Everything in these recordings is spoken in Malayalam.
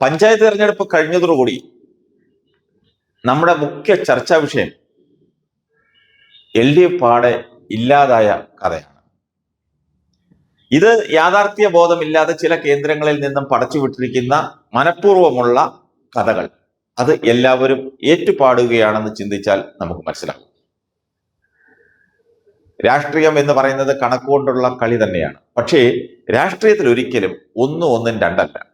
പഞ്ചായത്ത് തെരഞ്ഞെടുപ്പ് കഴിഞ്ഞതോടുകൂടി നമ്മുടെ മുഖ്യ ചർച്ചാ വിഷയം എൽ ഡി എഫ് പാടെ ഇല്ലാതായ കഥയാണ്. ഇത് യാഥാർത്ഥ്യ ബോധമില്ലാതെ ചില കേന്ദ്രങ്ങളിൽ നിന്നും പടച്ചുവിട്ടിരിക്കുന്ന മനഃപൂർവമുള്ള കഥകൾ. അത് എല്ലാവരും ഏറ്റുപാടുകയാണെന്ന് ചിന്തിച്ചാൽ നമുക്ക് മനസ്സിലാകും രാഷ്ട്രീയം എന്ന് പറയുന്നത് കണക്കുകൊണ്ടുള്ള കളി തന്നെയാണ്. പക്ഷേ രാഷ്ട്രീയത്തിൽ ഒരിക്കലും ഒന്നും ഒന്നും രണ്ടല്ല.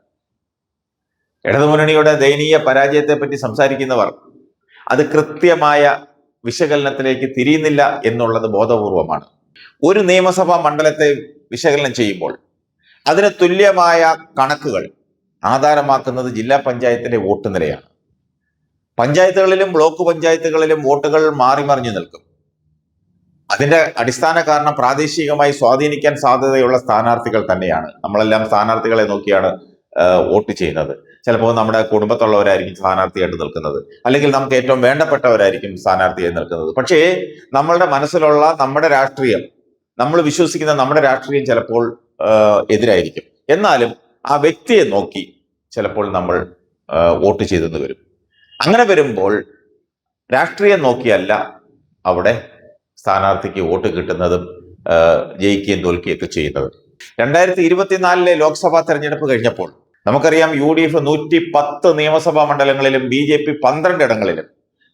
ഇടതുമുന്നണിയുടെ ദയനീയ പരാജയത്തെ പറ്റി സംസാരിക്കുന്നവർ അത് കൃത്യമായ വിശകലനത്തിലേക്ക് തിരിയുന്നില്ല എന്നുള്ളത് ബോധപൂർവമാണ്. ഒരു നിയമസഭാ മണ്ഡലത്തെ വിശകലനം ചെയ്യുമ്പോൾ അതിന് തുല്യമായ കണക്കുകൾ ആധാരമാക്കുന്നത് ജില്ലാ പഞ്ചായത്തിന്റെ വോട്ട് നിലയാണ്. പഞ്ചായത്തുകളിലും ബ്ലോക്ക് പഞ്ചായത്തുകളിലും വോട്ടുകൾ മാറി മറിഞ്ഞു നിൽക്കും. അതിന്റെ അടിസ്ഥാന കാരണം പ്രാദേശികമായി സ്വാധീനിക്കാൻ സാധ്യതയുള്ള സ്ഥാനാർത്ഥികൾ തന്നെയാണ്. നമ്മളെല്ലാം സ്ഥാനാർത്ഥികളെ നോക്കിയാണ് വോട്ട് ചെയ്യുന്നത്. ചിലപ്പോൾ നമ്മുടെ കുടുംബത്തുള്ളവരായിരിക്കും സ്ഥാനാർത്ഥിയായിട്ട് നിൽക്കുന്നത്. അല്ലെങ്കിൽ നമുക്ക് ഏറ്റവും വേണ്ടപ്പെട്ടവരായിരിക്കും സ്ഥാനാർത്ഥിയായി നിൽക്കുന്നത്. പക്ഷേ നമ്മളുടെ മനസ്സിലുള്ള നമ്മുടെ രാഷ്ട്രീയം നമ്മൾ വിശ്വസിക്കുന്ന നമ്മുടെ രാഷ്ട്രീയം ചിലപ്പോൾ എതിരായിരിക്കും. എന്നാലും ആ വ്യക്തിയെ നോക്കി ചിലപ്പോൾ നമ്മൾ വോട്ട് ചെയ്തെന്ന് വരും. അങ്ങനെ വരുമ്പോൾ രാഷ്ട്രീയം നോക്കിയല്ല അവിടെ സ്ഥാനാർത്ഥിക്ക് വോട്ട് കിട്ടുന്നതും ജയിക്കുകയും തോൽക്കുകയൊക്കെ ചെയ്യുന്നത്. രണ്ടായിരത്തി ഇരുപത്തിനാലിലെ ലോക്സഭാ തെരഞ്ഞെടുപ്പ് കഴിഞ്ഞപ്പോൾ നമുക്കറിയാം യു ഡി എഫ് നൂറ്റി പത്ത് നിയമസഭാ മണ്ഡലങ്ങളിലും ബി ജെ പി പന്ത്രണ്ട് ഇടങ്ങളിലും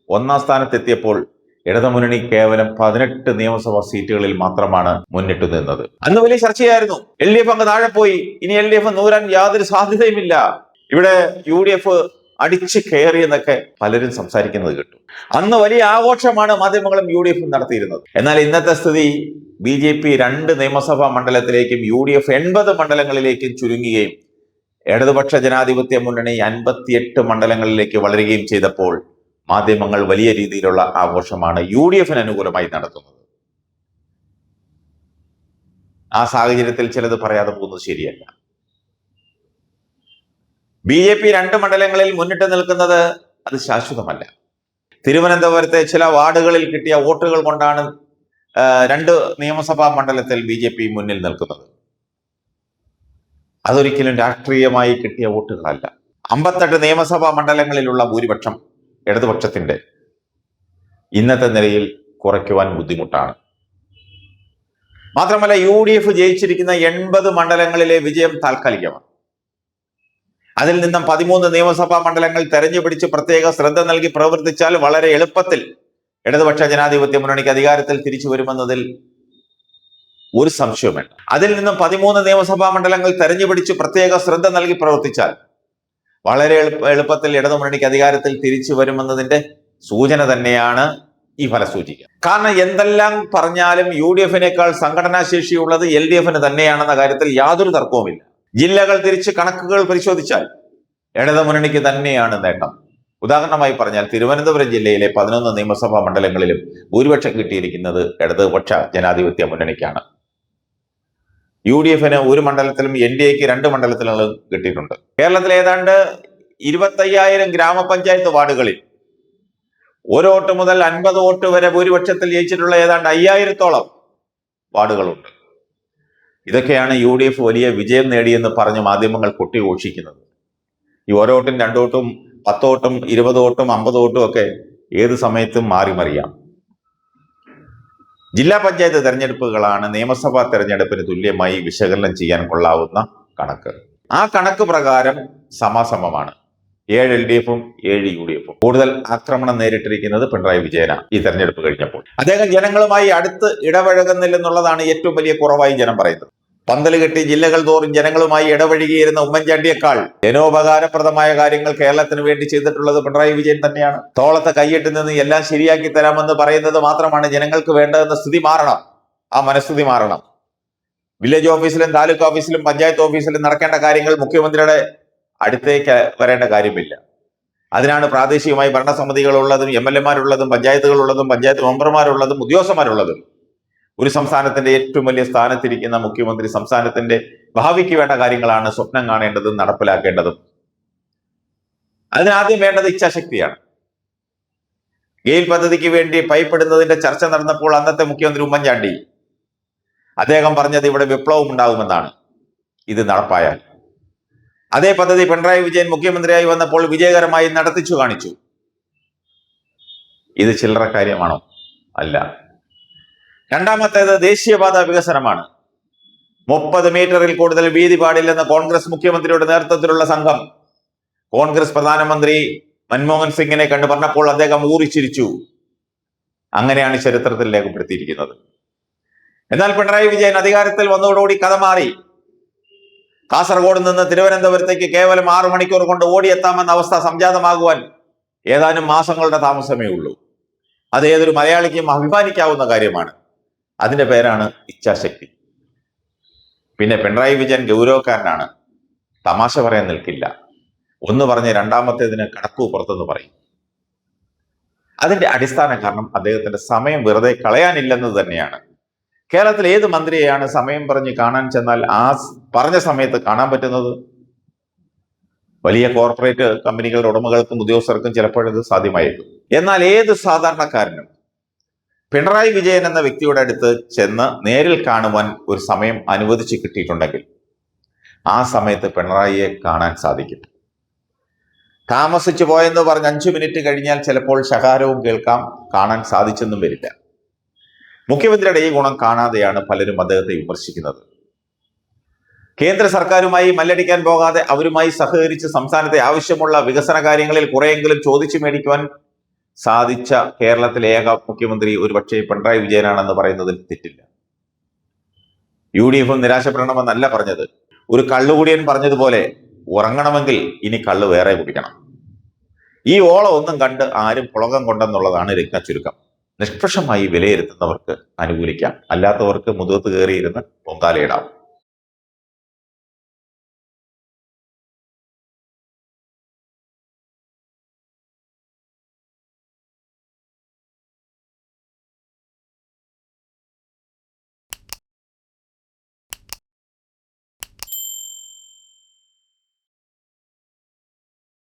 ഒന്നാം സ്ഥാനത്തെത്തിയപ്പോൾ ഇടതുമുന്നണി കേവലം പതിനെട്ട് നിയമസഭാ സീറ്റുകളിൽ മാത്രമാണ് മുന്നിട്ട് നിന്നത്. അന്ന് വലിയ ചർച്ചയായിരുന്നു. എൽ ഡി എഫ് അങ്ങ് താഴെ പോയി. ഇനി എൽ ഡി എഫ് നൂരാൻ യാതൊരു സാധ്യതയുമില്ല. ഇവിടെ യു ഡി എഫ് അടിച്ച് കയറി എന്നൊക്കെ പലരും സംസാരിക്കുന്നത് കേട്ടു. അന്ന് വലിയ ആഘോഷമാണ് മാധ്യമങ്ങളും യു ഡി എഫും നടത്തിയിരുന്നത്. എന്നാൽ ഇന്നത്തെ സ്ഥിതി ബി ജെ പി രണ്ട് നിയമസഭാ മണ്ഡലത്തിലേക്കും യു ഡി എഫ് എൺപത് മണ്ഡലങ്ങളിലേക്കും ചുരുങ്ങുകയും ഇടതുപക്ഷ ജനാധിപത്യ മുന്നണി അൻപത്തിയെട്ട് മണ്ഡലങ്ങളിലേക്ക് വളരുകയും ചെയ്തപ്പോൾ മാധ്യമങ്ങൾ വലിയ രീതിയിലുള്ള ആഘോഷമാണ് യു ഡി എഫിന് അനുകൂലമായി നടത്തുന്നത്. ആ സാഹചര്യത്തിൽ ചിലത് പറയാതെ പോകുന്നത് ശരിയല്ല. ബി ജെ പി രണ്ട് മണ്ഡലങ്ങളിൽ മുന്നിട്ട് നിൽക്കുന്നത് അത് ശാശ്വതമല്ല. തിരുവനന്തപുരത്തെ ചില വാർഡുകളിൽ കിട്ടിയ വോട്ടുകൾ കൊണ്ടാണ് രണ്ട് നിയമസഭാ മണ്ഡലത്തിൽ ബി മുന്നിൽ നിൽക്കുന്നത്. അതൊരിക്കലും രാഷ്ട്രീയമായി കിട്ടിയ വോട്ടുകളല്ല. അമ്പത്തെട്ട് നിയമസഭാ മണ്ഡലങ്ങളിലുള്ള ഭൂരിപക്ഷം ഇടതുപക്ഷത്തിന്റെ ഇന്നത്തെ നിലയിൽ കുറയ്ക്കുവാൻ ബുദ്ധിമുട്ടാണ്. മാത്രമല്ല യു ഡി എഫ് ജയിച്ചിരിക്കുന്ന എൺപത് മണ്ഡലങ്ങളിലെ വിജയം താൽക്കാലികമാണ്. അതിൽ നിന്നും പതിമൂന്ന് നിയമസഭാ മണ്ഡലങ്ങൾ തെരഞ്ഞുപിടിച്ച് പ്രത്യേക ശ്രദ്ധ നൽകി പ്രവർത്തിച്ചാൽ വളരെ എളുപ്പത്തിൽ ഇടതുപക്ഷ ജനാധിപത്യ മുന്നണിക്ക് അധികാരത്തിൽ തിരിച്ചു വരുമെന്നതിൽ ഒരു സംശയവും വേണ്ട. അതിൽ നിന്നും പതിമൂന്ന് നിയമസഭാ മണ്ഡലങ്ങൾ തെരഞ്ഞു പിടിച്ച് പ്രത്യേക ശ്രദ്ധ നൽകി പ്രവർത്തിച്ചാൽ വളരെ എളുപ്പ എളുപ്പത്തിൽ ഇടതുമുന്നണിക്ക് അധികാരത്തിൽ തിരിച്ചു വരുമെന്നതിന്റെ സൂചന തന്നെയാണ് ഈ ഫലസൂചിക. കാരണം എന്തെല്ലാം പറഞ്ഞാലും യു ഡി എഫിനേക്കാൾ സംഘടനാ ശേഷിയുള്ളത് എൽ ഡി എഫിന് തന്നെയാണെന്ന കാര്യത്തിൽ യാതൊരു തർക്കവുമില്ല. ജില്ലകൾ തിരിച്ച് കണക്കുകൾ പരിശോധിച്ചാൽ ഇടതുമുന്നണിക്ക് തന്നെയാണ് നേട്ടം. ഉദാഹരണമായി പറഞ്ഞാൽ തിരുവനന്തപുരം ജില്ലയിലെ പതിനൊന്ന് നിയമസഭാ മണ്ഡലങ്ങളിലും ഭൂരിപക്ഷം കിട്ടിയിരിക്കുന്നത് ഇടതുപക്ഷ ജനാധിപത്യ മുന്നണിക്കാണ്. യു ഡി എഫിന് ഒരു മണ്ഡലത്തിലും എൻ ഡി എക്ക് രണ്ട് മണ്ഡലത്തിലും കിട്ടിയിട്ടുണ്ട്. കേരളത്തിൽ ഏതാണ്ട് ഇരുപത്തയ്യായിരം ഗ്രാമപഞ്ചായത്ത് വാർഡുകളിൽ ഒരു വോട്ട് മുതൽ അൻപത് വോട്ട് വരെ ഭൂരിപക്ഷത്തിൽ ജയിച്ചിട്ടുള്ള ഏതാണ്ട് അയ്യായിരത്തോളം വാർഡുകളുണ്ട്. ഇതൊക്കെയാണ് യു ഡി എഫ് വലിയ വിജയം നേടിയെന്ന് പറഞ്ഞ് മാധ്യമങ്ങൾ കൊട്ടിഘോഷിക്കുന്നത്. ഈ ഓരോ വോട്ടും രണ്ടു വോട്ടും പത്ത് വോട്ടും ഇരുപത് വോട്ടും അമ്പത് വോട്ടും ഒക്കെ ഏത് സമയത്തും മാറി മറിയാം ജില്ലാ പഞ്ചായത്ത് തെരഞ്ഞെടുപ്പുകളാണ് നിയമസഭാ തെരഞ്ഞെടുപ്പിന് തുല്യമായി വിശകലനം ചെയ്യാൻ കൊള്ളാവുന്ന കണക്ക്. ആ കണക്ക് പ്രകാരം സമാസമമാണ്. ഏഴ് എൽ ഡി എഫും ഏഴ് യു ഡി എഫും. കൂടുതൽ ആക്രമണം നേരിട്ടിരിക്കുന്നത് പിണറായി വിജയന ഈ തെരഞ്ഞെടുപ്പ് കഴിഞ്ഞപ്പോൾ. അദ്ദേഹം ജനങ്ങളുമായി അടുത്ത് ഇടപഴകുന്നില്ലെന്നുള്ളതാണ് ഏറ്റവും വലിയ കുറവായി ജനം പറയുന്നത്. പന്തൽ കെട്ടി ജില്ലകൾ തോറും ജനങ്ങളുമായി ഇടപഴകിയിരുന്ന ഉമ്മൻചാണ്ടിയേക്കാൾ ജനോപകാരപ്രദമായ കാര്യങ്ങൾ കേരളത്തിന് വേണ്ടി ചെയ്തിട്ടുള്ളത് പിണറായി വിജയൻ തന്നെയാണ്. തോളത്തെ കൈയിട്ട് നിന്ന് എല്ലാം ശരിയാക്കി തരാമെന്ന് പറയുന്നത് മാത്രമാണ് ജനങ്ങൾക്ക് വേണ്ടതെന്ന സ്ഥിതി മാറണം. ആ മനസ്ഥിതി മാറണം. വില്ലേജ് ഓഫീസിലും താലൂക്ക് ഓഫീസിലും പഞ്ചായത്ത് ഓഫീസിലും നടക്കേണ്ട കാര്യങ്ങൾ മുഖ്യമന്ത്രിയുടെ അടുത്തേക്ക് വരേണ്ട കാര്യമില്ല. അതിനാണ് പ്രാദേശികമായി ഭരണസമിതികളുള്ളതും എം എൽ എമാരുള്ളതും പഞ്ചായത്തുകളുള്ളതും പഞ്ചായത്ത് മെമ്പർമാരുള്ളതും ഉദ്യോഗസ്ഥന്മാരുള്ളതും ഒരു സംസ്ഥാനത്തിന്റെ ഏറ്റവും വലിയ സ്ഥാനത്തിരിക്കുന്ന മുഖ്യമന്ത്രി സംസ്ഥാനത്തിന്റെ ഭാവിക്ക് വേണ്ട കാര്യങ്ങളാണ് സ്വപ്നം കാണേണ്ടതും നടപ്പിലാക്കേണ്ടതും. അതിനാദ്യം വേണ്ടത് ഇച്ഛാശക്തിയാണ്. ഗെയിൽ പദ്ധതിക്ക് വേണ്ടി പൈപ്പിടുന്നതിന്റെ ചർച്ച നടന്നപ്പോൾ അന്നത്തെ മുഖ്യമന്ത്രി ഉമ്മൻചാണ്ടി അദ്ദേഹം പറഞ്ഞത് ഇവിടെ വിപ്ലവം ഉണ്ടാകുമെന്നാണ്. ഇത് നടപ്പായാൽ. അതേ പദ്ധതി പിണറായി വിജയൻ മുഖ്യമന്ത്രിയായി വന്നപ്പോൾ വിജയകരമായി നടത്തിച്ചു കാണിച്ചു. ഇത് ചില്ലറ കാര്യമാണോ? അല്ല. രണ്ടാമത്തേത് ദേശീയപാത വികസനമാണ്. മുപ്പത് മീറ്ററിൽ കൂടുതൽ വീതി പാടില്ലെന്ന് കോൺഗ്രസ് മുഖ്യമന്ത്രിയുടെ നേതൃത്വത്തിലുള്ള സംഘം. കോൺഗ്രസ് പ്രധാനമന്ത്രി മൻമോഹൻ സിംഗിനെ കണ്ടു പറഞ്ഞപ്പോൾ അദ്ദേഹം ഊറിച്ചിരിച്ചു. അങ്ങനെയാണ് ചരിത്രത്തിൽ രേഖപ്പെടുത്തിയിരിക്കുന്നത്. എന്നാൽ പിണറായി വിജയൻ അധികാരത്തിൽ വന്നതോടുകൂടി കഥ മാറി. കാസർഗോഡ് നിന്ന് തിരുവനന്തപുരത്തേക്ക് കേവലം ആറു മണിക്കൂർ കൊണ്ട് ഓടിയെത്താമെന്ന അവസ്ഥ സംജാതമാകുവാൻ ഏതാനും മാസങ്ങളുടെ താമസമേ ഉള്ളൂ. അത് ഏതൊരു മലയാളിക്കും അഭിമാനിക്കാവുന്ന കാര്യമാണ്. അതിന്റെ പേരാണ് ഇച്ഛാശക്തി. പിന്നെ പിണറായി വിജയൻ ഗൗരവക്കാരനാണ്. തമാശ പറയാൻ നിൽക്കില്ല. ഒന്ന് പറഞ്ഞ് രണ്ടാമത്തേതിന് കടക്കു പുറത്തെന്ന് പറയും. അതിന്റെ അടിസ്ഥാന കാരണം അദ്ദേഹത്തിന്റെ സമയം വെറുതെ കളയാനില്ലെന്നത് തന്നെയാണ്. കേരളത്തിൽ ഏത് മന്ത്രിയെയാണ് സമയം പറഞ്ഞ് കാണാൻ ചെന്നാൽ ആ പറഞ്ഞ സമയത്ത് കാണാൻ പറ്റുന്നത്? വലിയ കോർപ്പറേറ്റ് കമ്പനികളുടെ ഉടമകൾക്കും ഉദ്യോഗസ്ഥർക്കും ചിലപ്പോഴത് സാധ്യമായേക്കും. എന്നാൽ ഏത് സാധാരണക്കാരനും പിണറായി വിജയൻ എന്ന വ്യക്തിയുടെ അടുത്ത് ചെന്ന് നേരിൽ കാണുവാൻ ഒരു സമയം അനുവദിച്ച് കിട്ടിയിട്ടുണ്ടെങ്കിൽ ആ സമയത്ത് പിണറായിയെ കാണാൻ സാധിക്കും. താമസിച്ചു പോയെന്ന് പറഞ്ഞ് അഞ്ചു മിനിറ്റ് കഴിഞ്ഞാൽ ചിലപ്പോൾ ശകാരവും കേൾക്കാം കാണാൻ സാധിച്ചെന്നും വരില്ല. മുഖ്യമന്ത്രിയുടെ ഈ ഗുണം കാണാതെയാണ് പലരും അദ്ദേഹത്തെ വിമർശിക്കുന്നത്. കേന്ദ്ര സർക്കാരുമായി മല്ലടിക്കാൻ പോകാതെ അവരുമായി സഹകരിച്ച് സംസ്ഥാനത്തെ ആവശ്യമുള്ള വികസന കാര്യങ്ങളിൽ കുറെയെങ്കിലും ചോദിച്ചു മേടിക്കുവാൻ സാധിച്ച കേരളത്തിലെ ഏക മുഖ്യമന്ത്രി ഒരുപക്ഷെ പിണറായി വിജയനാണെന്ന് പറയുന്നതിൽ തെറ്റില്ല. യു ഡി എഫും നിരാശപ്പെടണമെന്നല്ല പറഞ്ഞത്. ഒരു കള്ളുകുടിയൻ പറഞ്ഞതുപോലെ ഉറങ്ങണമെങ്കിൽ ഇനി കള്ള് വേറെ കുടിക്കണം. ഈ ഓളം ഒന്നും കണ്ട് ആരും പുളകം കൊണ്ടെന്നുള്ളതാണ് രത്ന ചുരുക്കം. നിഷ്പക്ഷമായി വിലയിരുത്തുന്നവർക്ക് അനുകൂലിക്കാം. അല്ലാത്തവർക്ക് മുതുകത്ത് കയറിയിരുന്ന് പൊങ്കാലയിടാം.